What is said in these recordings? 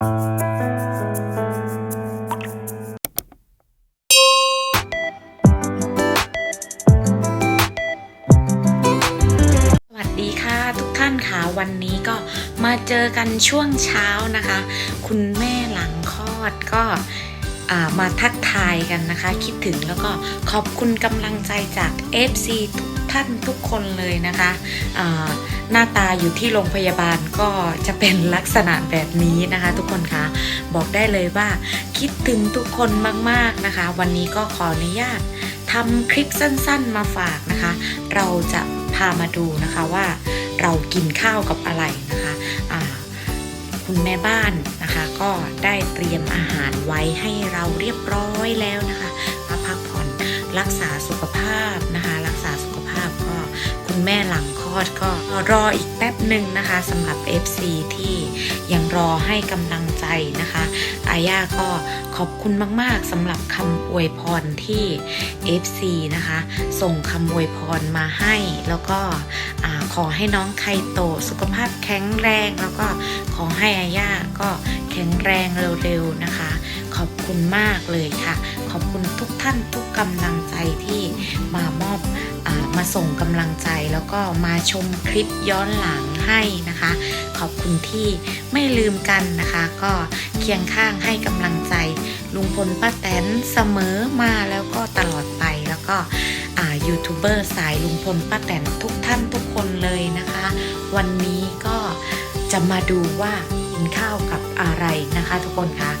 สวัสดีค่ะทุกท่านค่ะวันนี้ก็มาเจอกันช่วงเช้านะคะ คุณแม่หลังคลอดก็ มาทักทายกันนะคะ คิดถึงแล้วก็ขอบคุณกำลังใจจาก FC ทุกท่านทุกคนเลยนะคะหน้าตาอยู่ที่โรงพยาบาลก็จะเป็นลักษณะแบบนี้นะคะ ทุกคนคะบอกได้เลยว่าคิดถึงทุกคนมากๆนะคะ วันนี้ก็ขออนุญาตทำคลิปสั้นๆมาฝากนะคะ เราจะพามาดูนะคะว่าเรากินข้าวกับอะไรนะคะอ่า คุณแม่บ้านนะคะ ก็ได้เตรียมอาหารไว้ให้เราเรียบร้อยแล้วนะคะมาพักผ่อนรักษาสุขภาพนะคะ รักษาสุ คุณแม่หลังคลอดก็รออีกแป๊บหนึ่งนะคะสำหรับ FC ที่ยังรอให้กำลังใจนะคะอาย่าก็ขอบคุณมากๆสำหรับคำอวยพรที่ FC นะคะ ส่งคำอวยพรมาให้ แล้วก็ขอให้น้องไคโตสุขภาพแข็งแรง แล้วก็ขอให้อาย่าก็แข็งแรงเร็วๆนะคะ ขอบคุณมากเลยค่ะ ขอบคุณทุกท่านทุกกำลังใจที่มามอบอมาส่งกำลังใจแล้วก็มาชมคลิปย้อนหลังให้นะคะ ขอบคุณที่ไม่ลืมกันนะคะ ก็เคียงข้างให้กำลังใจ ลุงพลป้าแตนเสมอมาแล้วก็ตลอดไปแล้วก็ยูทูบเบอร์สายลุงพลป้าแตนทุกท่านทุกคนเลยนะคะ วันนี้ก็จะมาดูว่ากินข้าวกับอะไรนะคะ ทุกคนคะ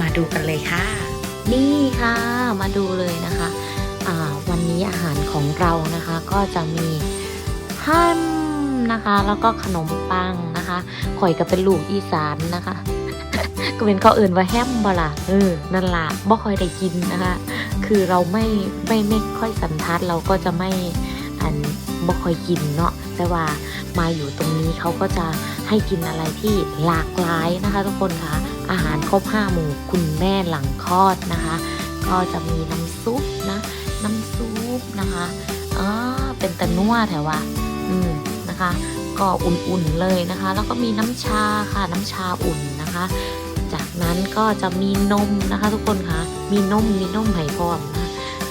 มาดูกันเลยค่ะ นี่ค่ะ มาดูเลยนะคะวันนี้อาหารของเรานะคะก็จะมีฮัมนะคะ แล้วก็ขนมปังนะคะข่อยก็เป็นลูกอีสานนะคะ ก็เป็นเขาวอื่นว่าแฮมบล่ะเออนั่นละบ่ค่อยได้กินนะคะ คือเราไม่ไม่ไม่ค่อยสันทัดเราก็จะไม่ อันบ่ค่อยกินเนาะแต่ว่ามาอยู่ตรงนี้เขาก็จะให้กินอะไรที่หลากหลายนะคะทุกคนคะอาหารครบห้าหมู่คุณแม่หลังคลอดนะคะ ก็จะมีน้ำซุปนะน้ำซุปนะคะอ่าเป็นตะนัวแถวว่าอืมนะคะ ก็อุ่นๆเลยนะคะ แล้วก็มีน้ำชาค่ะน้ำชาอุ่นนะคะ จากนั้นก็จะมีนมนะคะ ทุกคนคะมีนมมีนมไหพร้อมนะ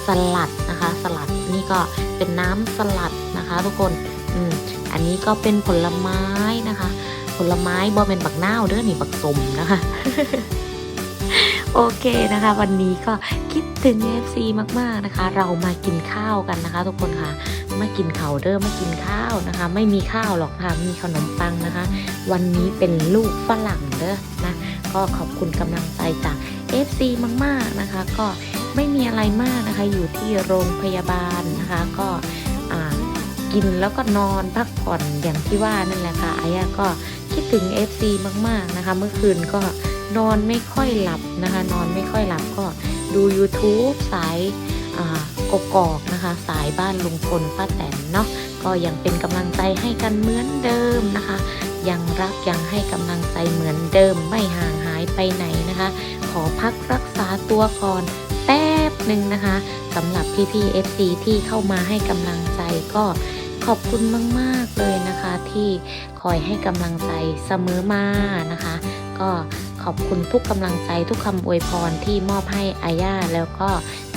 สลัดนะคะ สลัดนี่ก็เป็นน้ำสลัดนะคะ ทุกคนอืมอันนี้ก็เป็นผลไม้นะคะ ผลไม้บอเป็นบักนาวเด้อนี่บักสมนะคะโอเคนะคะ วันนี้ก็คิดถึง FC มากๆนะคะ เรามากินข้าวกันนะคะ ทุกคนค่ะมากินข้าเด้อมากินข้าวนะคะ ไม่มีข้าวหรอกค่ะมีขนมปังนะคะ วันนี้เป็นลูกฝรั่งเด้อนะก็ขอบคุณกำลังใจจาก FC มากๆนะคะ ก็ ไม่มีอะไรมากนะคะ อยู่ที่โรงพยาบาลนะคะ ก็กินแล้วก็นอนพักผ่อนอย่างที่ว่านั่นแหละค่ะอายาก็คิดถึง FC มากๆนะคะ เมื่อคืนก็นอนไม่ค่อยหลับนะคะ นอนไม่ค่อยหลับก็ดู YouTube สายกกอกนะคะ สายบ้านลุงพลป้าแตนเนาะก็ยังเป็นกำลังใจให้กันเหมือนเดิมนะคะ ยังรักยังให้กำลังใจเหมือนเดิมไม่ห่างหายไปไหนนะคะ ขอพักรักษาตัวก่อน แป๊บหนึ่งนะคะสำหรับพี่ๆ FC ที่เข้ามาให้กำลังใจก็ขอบคุณมากๆเลยนะคะที่คอยให้กำลังใจเสมอมานะคะ ก็ขอบคุณทุกกำลังใจทุกคำอวยพรที่มอบให้อาย่าแล้วก็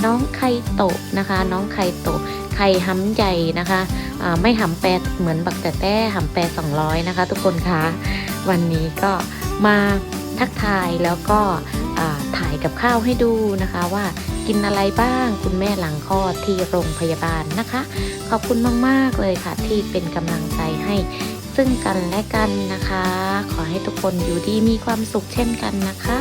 น้องไคโตะนะคะ น้องไคโตะไข่ห้ำใหญ่นะคะอ่าไม่หำแปดเหมือนบักแต่แต้หำแปดสองร้อยนะคะ ทุกคนคะวันนี้ก็มาทักทายแล้วก็ ถ่ายกับข้าวให้ดูนะคะว่ากินอะไรบ้างคุณแม่หลังคลอดที่โรงพยาบาลนะคะ ขอบคุณมากๆเลยค่ะที่เป็นกำลังใจให้ซึ่งกันและกันนะคะ ขอให้ทุกคนอยู่ดีมีความสุขเช่นกันนะคะ